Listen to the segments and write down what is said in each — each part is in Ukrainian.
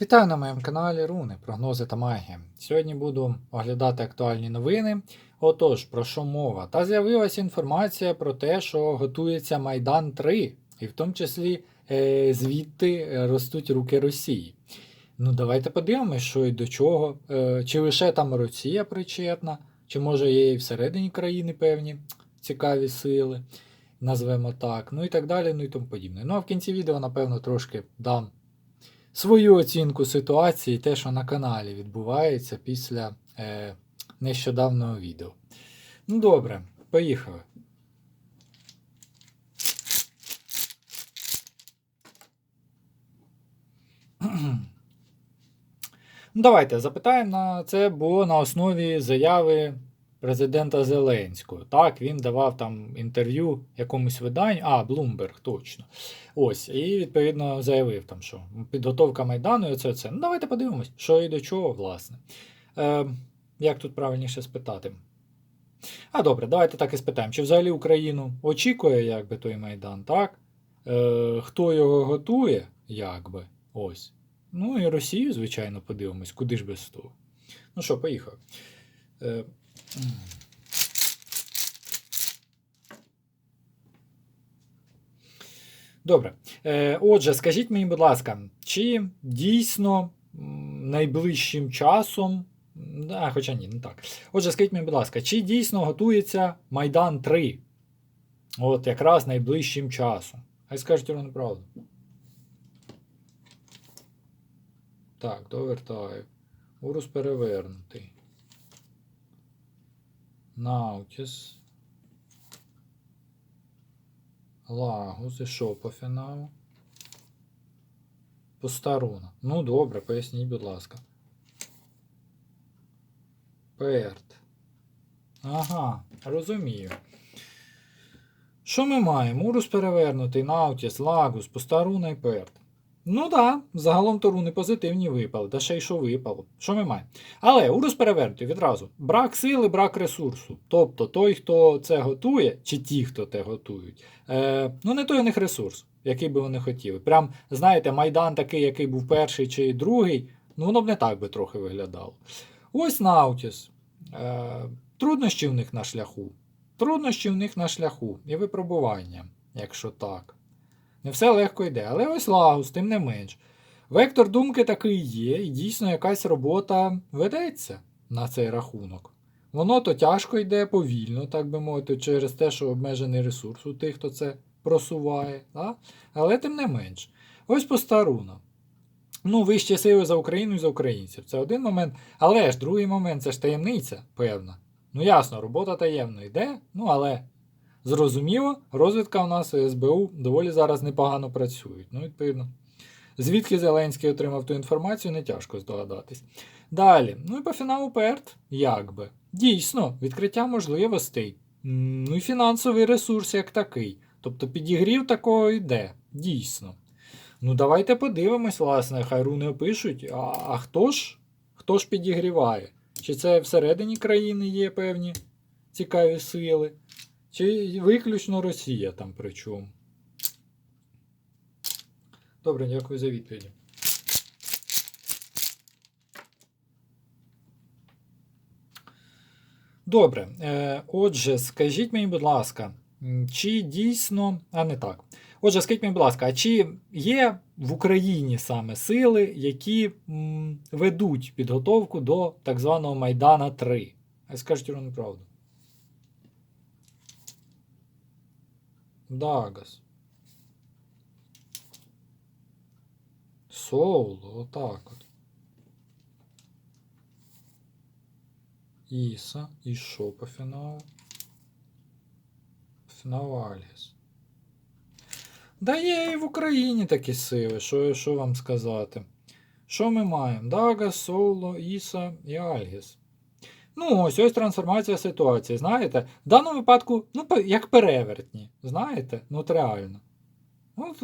Вітаю на моєму каналі Руни, прогнози та магія. Сьогодні буду оглядати актуальні новини. Отож, про що мова? Та з'явилася інформація про те, що готується Майдан 3, і в тому числі е, звідти е, ростуть руки Росії. Ну, давайте подивимось, що і до чого. Е, чи лише там Росія причетна, чи може є і всередині країни певні цікаві сили, назвемо так, ну і так далі, ну і тому подібне. Ну а в кінці відео, напевно, трошки дам свою оцінку ситуації, те, що на каналі відбувається після е, нещодавнього відео. Ну добре, поїхали. Ну, давайте запитаємо на це, бо на основі заяви президента Зеленського. Так, він давав там інтерв'ю якомусь виданню, а, Bloomberg, точно. Ось, і відповідно заявив там, що підготовка Майдану і оце, це. Ну, давайте подивимось, що і до чого, власне. Е, як тут правильніше спитати? А добре, давайте так і спитаємо. Чи взагалі Україну очікує якби той Майдан, так? Е, хто його готує, якби? Ось. Ну і Росію, звичайно, подивимось, куди ж без того. Ну що, поїхав. Е, Добре. Е, Отже, скажіть мені, будь ласка, чи дійсно найближчим часом. А, хоча ні, не так. Отже, скажіть мені, будь ласка, чи дійсно готується Майдан 3? От якраз найближчим часом. Хай скажуть ровно правду. Так, довертаю. Урус перевернутий. Наутіс. Лагус і що по фіналу? Постаруна. Ну добре, поясніть, будь ласка. Перт. Ага, розумію. Що ми маємо? Урус перевернутий, Наутіс, Лагус, Постаруна і Перт. Ну да, загалом то руни позитивні випали, та ще й що випало. Що ми маємо? Але урус перевернутий відразу. Брак сили, брак ресурсу. Тобто той, хто це готує, чи ті, хто це готують, е, ну не той у них ресурс, який би вони хотіли. Прям, знаєте, Майдан такий, який був перший чи другий, ну воно б не так би трохи виглядало. Ось Наутіс. Е, труднощі в них на шляху. Труднощі в них на шляху і випробування, якщо так. Не все легко йде, але ось Лагус, тим не менш. Вектор думки такий є, і дійсно якась робота ведеться на цей рахунок. Воно то тяжко йде повільно, так би мовити, через те, що обмежений ресурс у тих, хто це просуває. Да? Але тим не менш. Ось постаруна. Ну, вищі сили за Україну і за українців. Це один момент. Але ж другий момент це ж таємниця, певна. Ну, ясно, робота таємно йде, ну але Зрозуміло, розвідка у нас і СБУ доволі зараз непогано працюють. Ну, відповідно. Звідки Зеленський отримав ту інформацію, не тяжко здогадатись. Далі, ну і по фіналу ПЕРТ, як би. Дійсно, відкриття можливостей. Ну і фінансовий ресурс як такий. Тобто підігрів такого йде. Дійсно. Ну, давайте подивимось, власне, хай руни опишуть. А, а хто ж? Хто ж підігріває? Чи це всередині країни є певні цікаві сили? Чи виключно Росія там при чому? Добре, дякую за відповіді. Добре. Е, Отже, скажіть мені, будь ласка, чи дійсно. А не так. Отже, скажіть мені, будь ласка, а чи є в Україні саме сили, які ведуть підготовку до так званого Майдана 3? Скажіть ровно правду. Дагас. Соуло, отак от. Іса. І що по фіналу? Фінал Альгіс. Да є і в Україні такі сили, що, що вам сказати. Що ми маємо? Дагас, Соуло, Іса і Альгіс. Ну, ось ось трансформація ситуації. Знаєте, в даному випадку, ну, як перевертні. Знаєте? Ну, от реально. Ну,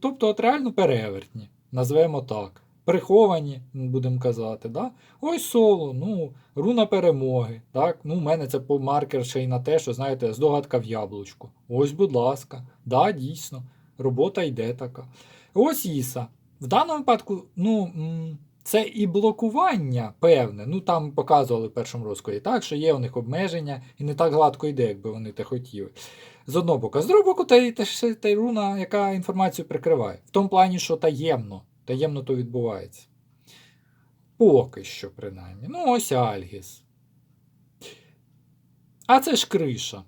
Тобто, от реально перевертні. Назвемо так. Приховані, будемо казати. Да? Ось соло, ну, руна перемоги. Так? Ну, У мене це маркер ще й на те, що, знаєте, здогадка в яблучку. Ось, будь ласка. Да, дійсно. Робота йде така. Ось Іса. в даному випадку, ну, це і блокування певне. Ну, там показували в першому розкладі, так, що є у них обмеження, і не так гладко йде, якби вони те хотіли. З одного боку. А з другого боку, та, й- та, та руна, яка інформацію прикриває. В тому плані, що таємно. Таємно то відбувається. Поки що, принаймні. Ну, ось Альгіс. А це ж криша.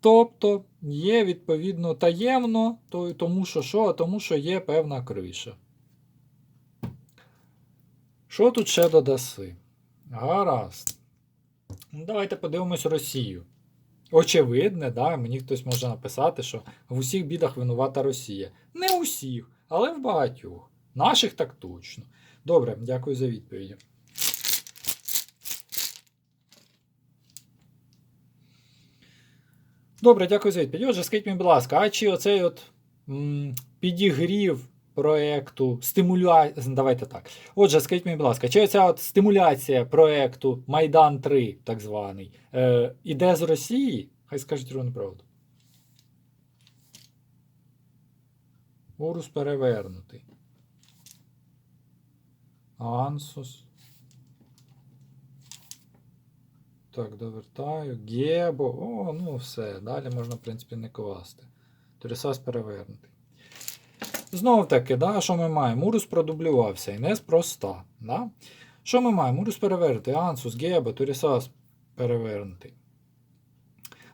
Тобто є відповідно таємно, то, тому що що? Тому що є певна криша. Що тут ще додаси? Гаразд. Ну, давайте подивимось Росію. Очевидне, да, мені хтось може написати, що в усіх бідах винувата Росія. Не усіх, але в багатьох. Наших так точно. Добре, дякую за відповіді. Добре, дякую за відповідь. Отже, скажіть мені, будь ласка, а чи оцей от м, підігрів проекту стимуляція. Давайте так. Отже, скажіть мені, будь ласка, чи оця от стимуляція проекту Майдан 3, так званий, е, іде з Росії? Хай скажуть рівну правду. Урус перевернутий. Ансус. Так, довертаю. Гебо. О, ну все. Далі можна, в принципі, не класти. Торісас перевернутий. Знову таки, да, що ми маємо? Урус продублювався і неспроста. Да? Що ми маємо? Урус перевернутий, Ансус, Гебо, Торісас перевернутий.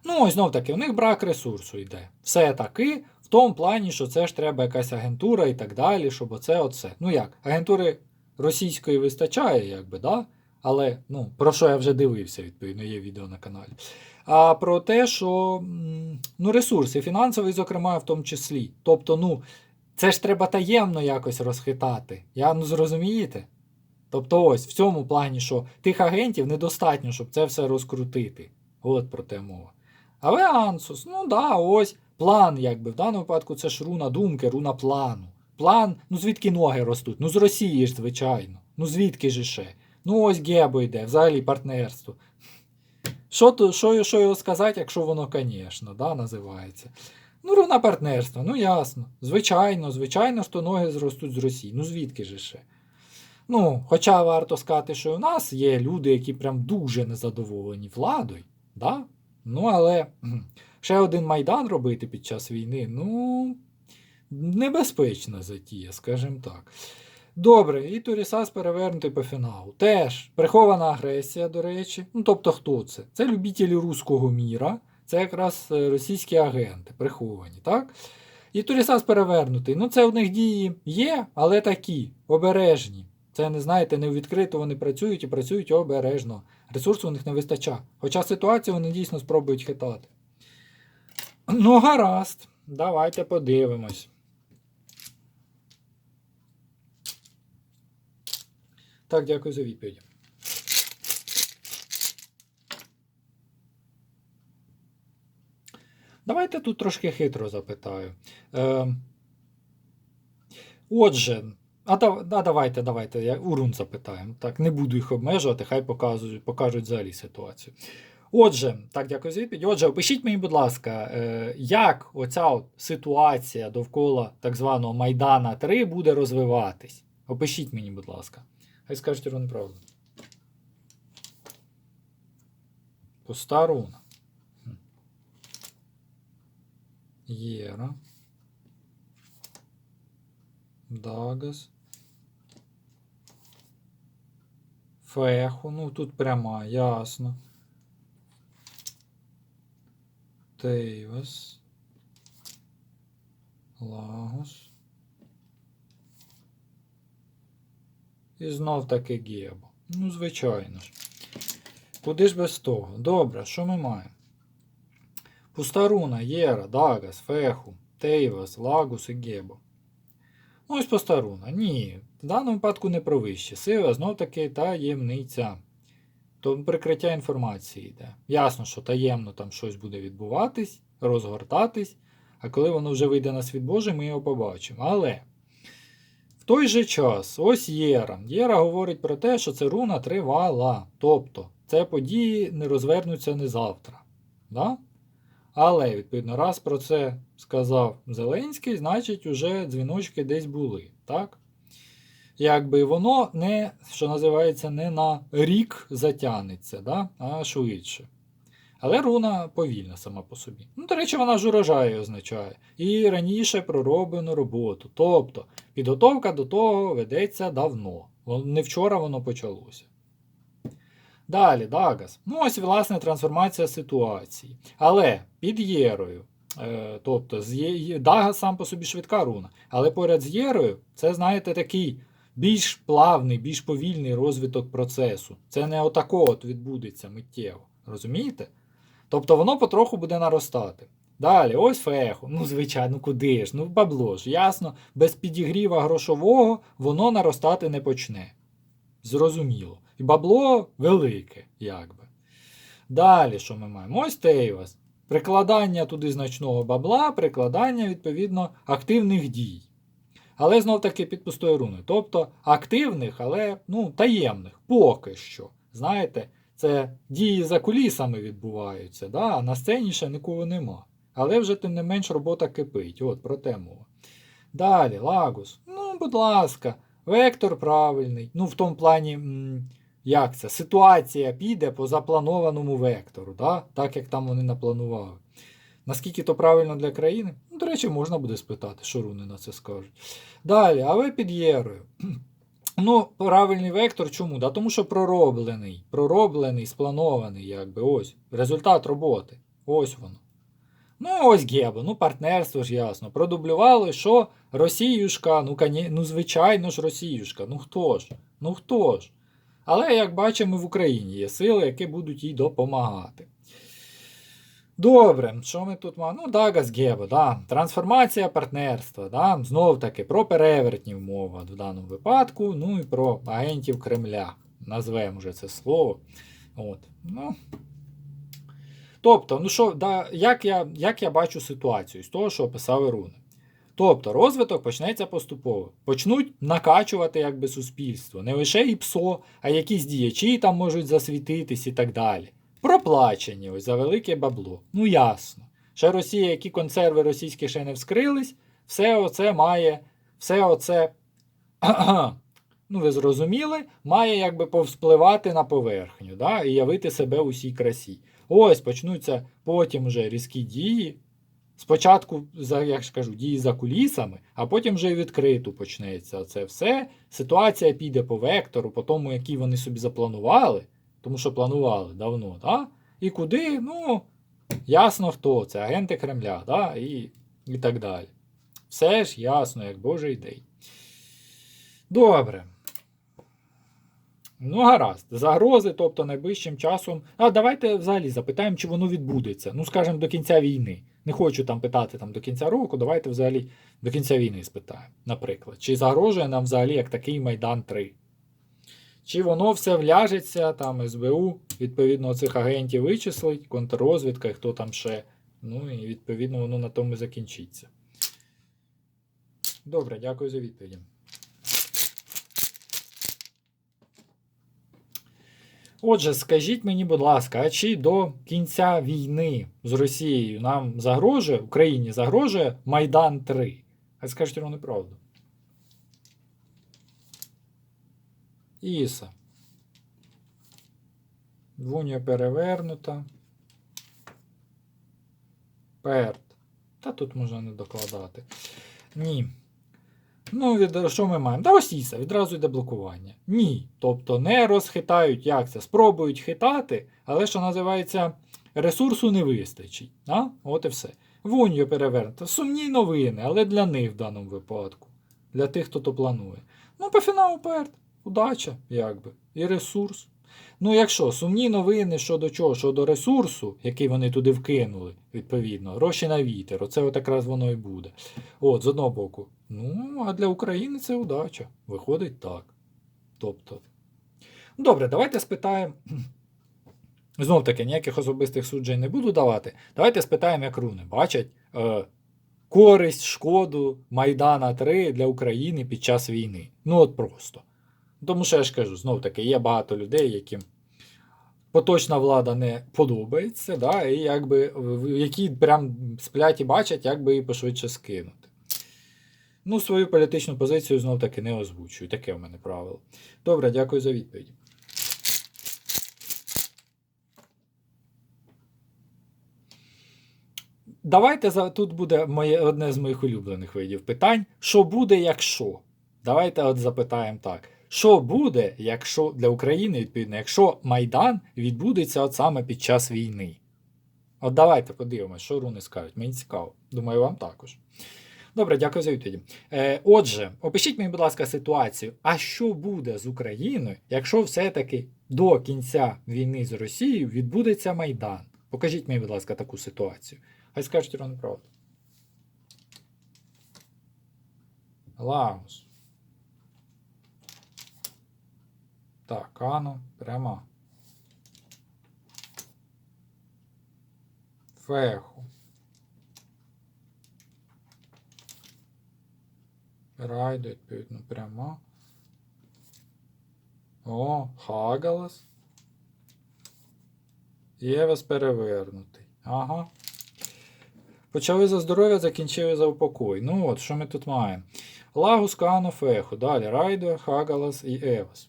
Ну, ось знов таки, у них брак ресурсу йде. Все таки, в тому плані, що це ж треба якась агентура і так далі, щоб оце, оце. Ну як, агентури російської вистачає, якби, да? Але ну, про що я вже дивився, відповідно, є відео на каналі. А про те, що ну, ресурси, фінансовий, зокрема, в тому числі. Тобто, ну, це ж треба таємно якось розхитати. Я ну зрозумієте? Тобто, ось в цьому плані, що тих агентів недостатньо, щоб це все розкрутити. От про те мова. Але Ансус, ну да, ось план, якби в даному випадку це ж руна думки, руна плану. План, ну звідки ноги ростуть? Ну з Росії ж, звичайно. Ну звідки ж ще? Ну ось Гебо йде, взагалі партнерство. Що, що, що його сказати, якщо воно, звісно, да, називається. Ну, руна партнерства, ну ясно. Звичайно, звичайно, що ноги зростуть з Росії. Ну звідки ж ще? Ну, хоча варто сказати, що у нас є люди, які прям дуже незадоволені владою, да? ну але ще один майдан робити під час війни, ну, небезпечна затія, скажімо так. Добре, і Турісас перевернутий по фіналу. Теж прихована агресія, до речі. Ну, тобто, хто це? Це любителі руського міра, це якраз е, російські агенти, приховані, так? І Турісас перевернутий. Ну, це в них дії є, але такі, обережні. Це не знаєте, не відкрито вони працюють і працюють обережно. Ресурсу у них не вистачає. Хоча ситуацію вони дійсно спробують хитати. Ну, гаразд, давайте подивимось. Так, дякую за відповідь. Давайте тут трошки хитро запитаю. Е, отже, а, да, да, давайте, давайте, я урун запитаємо. Так, не буду їх обмежувати, хай показують, покажуть взагалі ситуацію. Отже, так, дякую за відповідь. Отже, опишіть мені, будь ласка, е, як оця от ситуація довкола так званого Майдана 3 буде розвиватись? Опишіть мені, будь ласка. Хай скажуть рівну правду. Пуста руна. Єра. Дагас. Феху. Ну, тут пряма, ясно. Тейвас. Лагос. І знов таки Гебо. Ну, звичайно ж. Куди ж без того? Добре, що ми маємо? Пуста руна, Єра, Дагас, Феху, Тейвас, Лагус і Гебо. Ну, ось пуста руна. Ні, в даному випадку не про вище. Сила знов таки таємниця. То прикриття інформації йде. Ясно, що таємно там щось буде відбуватись, розгортатись, а коли воно вже вийде на світ Божий, ми його побачимо. Але. В той же час, ось Єра. Єра говорить про те, що це руна тривала. Тобто, це події не розвернуться не завтра. Да? Але, відповідно, раз про це сказав Зеленський, значить, уже дзвіночки десь були. Так? якби воно не, що називається, не на рік затягнеться, да? а швидше. Але руна повільна сама по собі. Ну, до речі, вона ж урожай означає. І раніше пророблену роботу. Тобто, підготовка до того ведеться давно. Не вчора воно почалося. Далі, Дагас. Ну, ось, власне, трансформація ситуації. Але під Єрою. Е, тобто. Дагас сам по собі швидка руна. Але поряд з Єрою, це, знаєте, такий більш плавний, більш повільний розвиток процесу. Це не отако от відбудеться миттєво. Розумієте? Тобто воно потроху буде наростати. Далі, ось феху. Ну, звичайно, куди ж? Ну, бабло ж, ясно, без підігріва грошового воно наростати не почне. Зрозуміло. І бабло велике, якби. Далі, що ми маємо? Ось Тейвас. Прикладання туди значного бабла, прикладання, відповідно, активних дій. Але знов таки під пустою руною. Тобто активних, але ну, таємних, поки що. Знаєте, це дії за кулісами відбуваються, да? а на сцені ще нікого нема. Але вже тим не менш робота кипить. От про те мова. Далі, Лагус. Ну, будь ласка, вектор правильний. Ну, в тому плані, м, як це? Ситуація піде по запланованому вектору, да? так як там вони напланували. Наскільки то правильно для країни? Ну, до речі, можна буде спитати, що руни на це скажуть. Далі, а ви під Єрою. Ну, правильний вектор чому? Да, тому що пророблений, пророблений, спланований, якби ось. Результат роботи. Ось воно. Ну, ось Гебо, ну, партнерство ж ясно. Продублювали, що Росіюшка, ну, коні... ну, звичайно ж, Росіюшка. Ну хто ж? Ну хто ж? Але, як бачимо, в Україні є сили, які будуть їй допомагати. Добре, що ми тут маємо? Ну, Дагас Гебо, да. трансформація партнерства. Да. Знов таки про перевертнів мова в даному випадку, ну і про агентів Кремля. Назвемо вже це слово. От. Ну. Тобто, ну що, да, як, я, як я бачу ситуацію з того, що описали руни? Тобто розвиток почнеться поступово. Почнуть накачувати якби суспільство. Не лише і ПСО, а якісь діячі там можуть засвітитись і так далі. Проплачені ось за велике бабло. Ну ясно. Ще Росія, які консерви російські ще не вскрились, все оце має, все оце, ну ви зрозуміли, має якби повспливати на поверхню да, і явити себе у всій красі. Ось почнуться потім вже різкі дії. Спочатку, як ж кажу, дії за кулісами, а потім вже відкрито почнеться це все. Ситуація піде по вектору, по тому, який вони собі запланували, тому що планували давно, да? і куди, ну, ясно хто, це агенти Кремля, да? і, і так далі. Все ж ясно, як Божий день. Добре. Ну, гаразд. Загрози, тобто найближчим часом. А давайте взагалі запитаємо, чи воно відбудеться. Ну, скажімо, до кінця війни. Не хочу там питати там, до кінця року, давайте взагалі до кінця війни спитаємо, наприклад. Чи загрожує нам взагалі як такий Майдан 3? Чи воно все вляжеться, там СБУ, відповідно, цих агентів вичислить, контррозвідка, і хто там ще. Ну і відповідно воно на тому і закінчиться. Добре, дякую за відповіді. Отже, скажіть мені, будь ласка, а чи до кінця війни з Росією нам загрожує, Україні загрожує Майдан 3? А скажіть вам неправду. Іса. Двунія перевернута. Перт. Та тут можна не докладати. Ні. Ну, від, що ми маємо? Да ось Іса, відразу йде блокування. Ні. Тобто не розхитають, як це. Спробують хитати, але що називається, ресурсу не вистачить. Да? От і все. Вуньо перевернуто. Сумні новини, але для них в даному випадку. Для тих, хто то планує. Ну, по фіналу перт. Удача, якби. І ресурс. Ну, якщо сумні новини щодо чого? Щодо ресурсу, який вони туди вкинули, відповідно, гроші на вітер. Оце от якраз воно і буде. От, з одного боку. Ну, а для України це удача. Виходить так. Тобто. Добре, давайте спитаємо. Знов таки, ніяких особистих суджень не буду давати. Давайте спитаємо, як руни. Бачать е, користь, шкоду Майдана 3 для України під час війни. Ну, от просто. Тому що я ж кажу, знов таки, є багато людей, яким поточна влада не подобається, да, і якби, які прям сплять і бачать, як би її пошвидше скинути. Ну, свою політичну позицію знов таки не озвучую. Таке в мене правило. Добре, дякую за відповідь. Давайте за тут буде моє одне з моїх улюблених видів питань. Що буде, якщо? Давайте от запитаємо так. Що буде, якщо для України, відповідно, якщо Майдан відбудеться от саме під час війни? От давайте подивимося, що руни скажуть. Мені цікаво. Думаю, вам також. Добре, дякую за відповіді. Е, отже, опишіть мені, будь ласка, ситуацію. А що буде з Україною, якщо все-таки до кінця війни з Росією відбудеться Майдан? Покажіть мені, будь ласка, таку ситуацію. Хай скажуть Ірон правду. Лагус. Так, ану, прямо. Феху. Райду, відповідно, прямо. О, Хагалас. Євес перевернутий. Ага. Почали за здоров'я, закінчили за упокой. Ну от, що ми тут маємо? Лагус, Каано, Феху. Далі Райдо, Хагалас і Евас.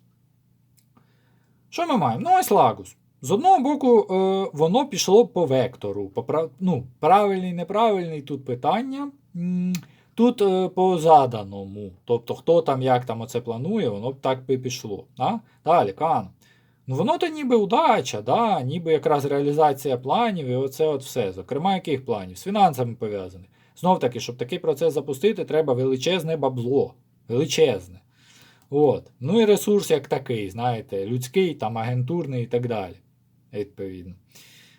Що ми маємо? Ну, ось Лагус. З одного боку, е, воно пішло по вектору. По, ну, правильний, неправильний тут питання. Тут е, по заданому. Тобто, хто там як там оце планує, воно б так би пішло. Да? Далі, Кан. Ну, воно то ніби удача, да? ніби якраз реалізація планів, і оце от все. Зокрема, яких планів? З фінансами пов'язаних. Знов таки, щоб такий процес запустити, треба величезне бабло. Величезне. От. Ну і ресурс як такий, знаєте, людський, там, агентурний і так далі. Відповідно.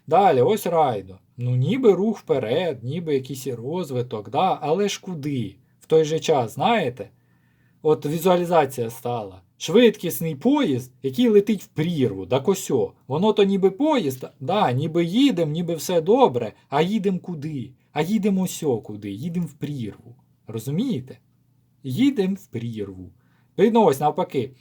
Далі, ось райдо. Ну, ніби рух вперед, ніби якийсь розвиток, да? але ж куди? В той же час, знаєте? От візуалізація стала. Швидкісний поїзд, який летить в прірву, да косьо. Воно то ніби поїзд, да, ніби їдемо, ніби все добре, а їдемо куди? А їдемо осьо куди? Їдемо в прірву. Розумієте? Їдемо в прірву. Видно, ось навпаки.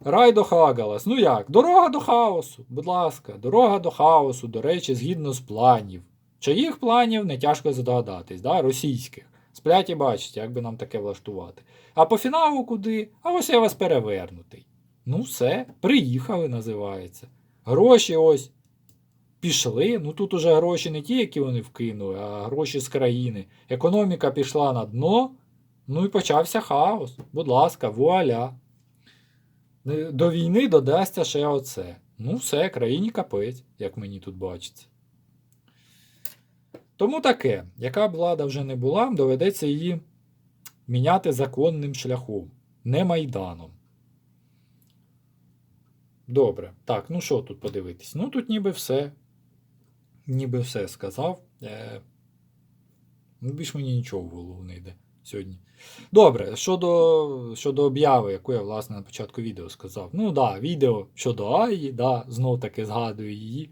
Рай до Хагалас. Ну як? Дорога до хаосу. Будь ласка, дорога до хаосу, до речі, згідно з планів. Чиїх планів не тяжко здогадатись, да? російських. Сплять і бачить, як би нам таке влаштувати. А по фіналу куди? А ось я вас перевернутий. Ну все, приїхали, називається. Гроші ось пішли. Ну тут уже гроші не ті, які вони вкинули, а гроші з країни. Економіка пішла на дно. Ну і почався хаос. Будь ласка, вуаля. До війни додасться ще оце. Ну, все, країні капець, як мені тут бачиться. Тому таке, яка б влада вже не була, доведеться її міняти законним шляхом, не майданом. Добре. Так, ну що тут подивитись? Ну тут ніби все. Ніби все сказав. Е, ну, більш мені нічого в голову не йде сьогодні. Добре, щодо, щодо обяви, яку я, власне, на початку відео сказав. Ну да, відео щодо Аї, да, знов таки згадую її.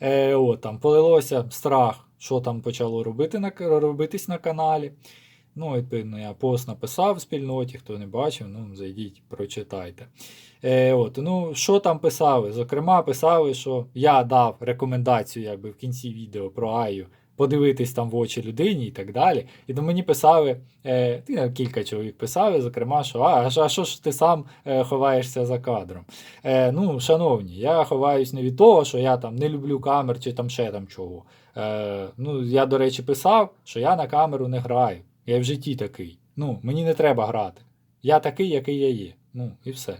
Е, о, там полилося страх, що там почало робити на, робитись на каналі. Ну, відповідно, я пост написав в спільноті, хто не бачив, ну, зайдіть, прочитайте. Е, от, ну, Що там писали? Зокрема, писали, що я дав рекомендацію якби, в кінці відео про Аю подивитись там в очі людині і так далі. І до мені писали, е, ну, кілька чоловік писали, зокрема, що а, а що ж ти сам е, ховаєшся за кадром? Е, ну, шановні, я ховаюсь не від того, що я там не люблю камер чи там ще там чого. Е, ну, Я, до речі, писав, що я на камеру не граю. Я в житті такий. Ну, мені не треба грати. Я такий, який я є. Ну, і все.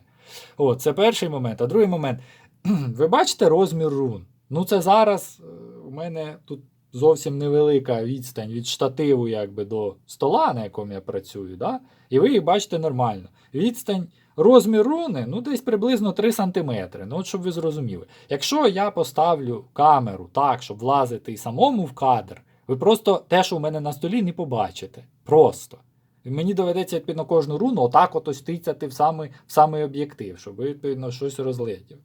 От, це перший момент. А другий момент. Ви бачите розмір рун? Ну, це зараз е, у мене тут зовсім невелика відстань від штативу якби, до стола, на якому я працюю. Да? І ви їх бачите нормально. Відстань, розмір руни ну, десь приблизно 3 см. Ну, от щоб ви зрозуміли. Якщо я поставлю камеру так, щоб влазити і самому в кадр, ви просто те, що у мене на столі, не побачите. Просто. Мені доведеться відповідно кожну руну отак от ось тицяти в самий, в самий об'єктив, щоб ви, відповідно щось розглядів.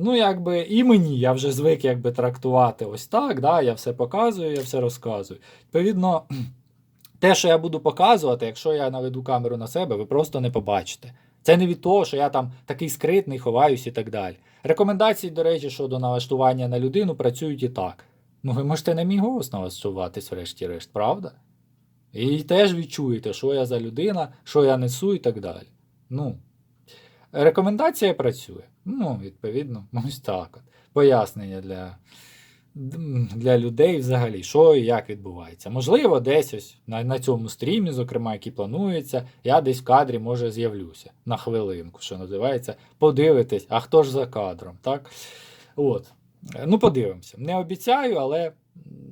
Ну, якби і мені я вже звик якби трактувати ось так. да, Я все показую, я все розказую. Відповідно, те, що я буду показувати, якщо я наведу камеру на себе, ви просто не побачите. Це не від того, що я там такий скритний, ховаюсь і так далі. Рекомендації, до речі, щодо налаштування на людину працюють і так. Ну, ви можете на мій голос налаштуватись, врешті-решт, правда? І теж відчуєте, що я за людина, що я несу і так далі. Ну, рекомендація працює. Ну, відповідно, ось так. От. Пояснення для, для людей взагалі, що і як відбувається. Можливо, десь ось на, на цьому стрімі, зокрема, який планується, я десь в кадрі може з'явлюся на хвилинку, що називається, подивитись, а хто ж за кадром, так? От. Е, Ну, подивимося. Не обіцяю, але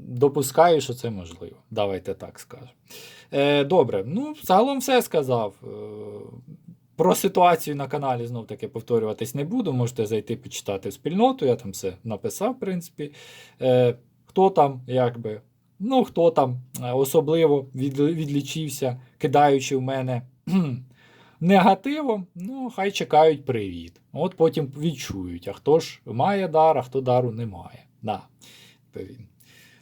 допускаю, що це можливо. Давайте так скажемо. Е, добре, ну, загалом все сказав. Про ситуацію на каналі знов таки повторюватись не буду. Можете зайти почитати в спільноту, я там все написав, в принципі. Е, хто там, якби, ну, хто там е, особливо від, відлічився, кидаючи в мене негативом, ну, хай чекають привіт. От потім відчують, а хто ж має дар, а хто дару не має. Да.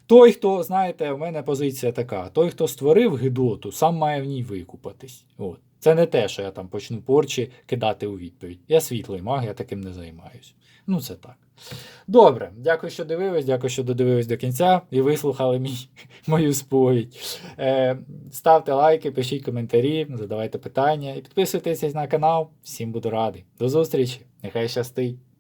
Той, хто, знаєте, в мене позиція така: той, хто створив Гидоту, сам має в ній викупатись. От. Це не те, що я там почну порчі кидати у відповідь. Я світлий маг, я таким не займаюсь. Ну, це так. Добре, дякую, що дивились, дякую, що додивились до кінця і вислухали мій, мою сповідь. Е, ставте лайки, пишіть коментарі, задавайте питання і підписуйтесь на канал. Всім буду радий. До зустрічі! Нехай щастить!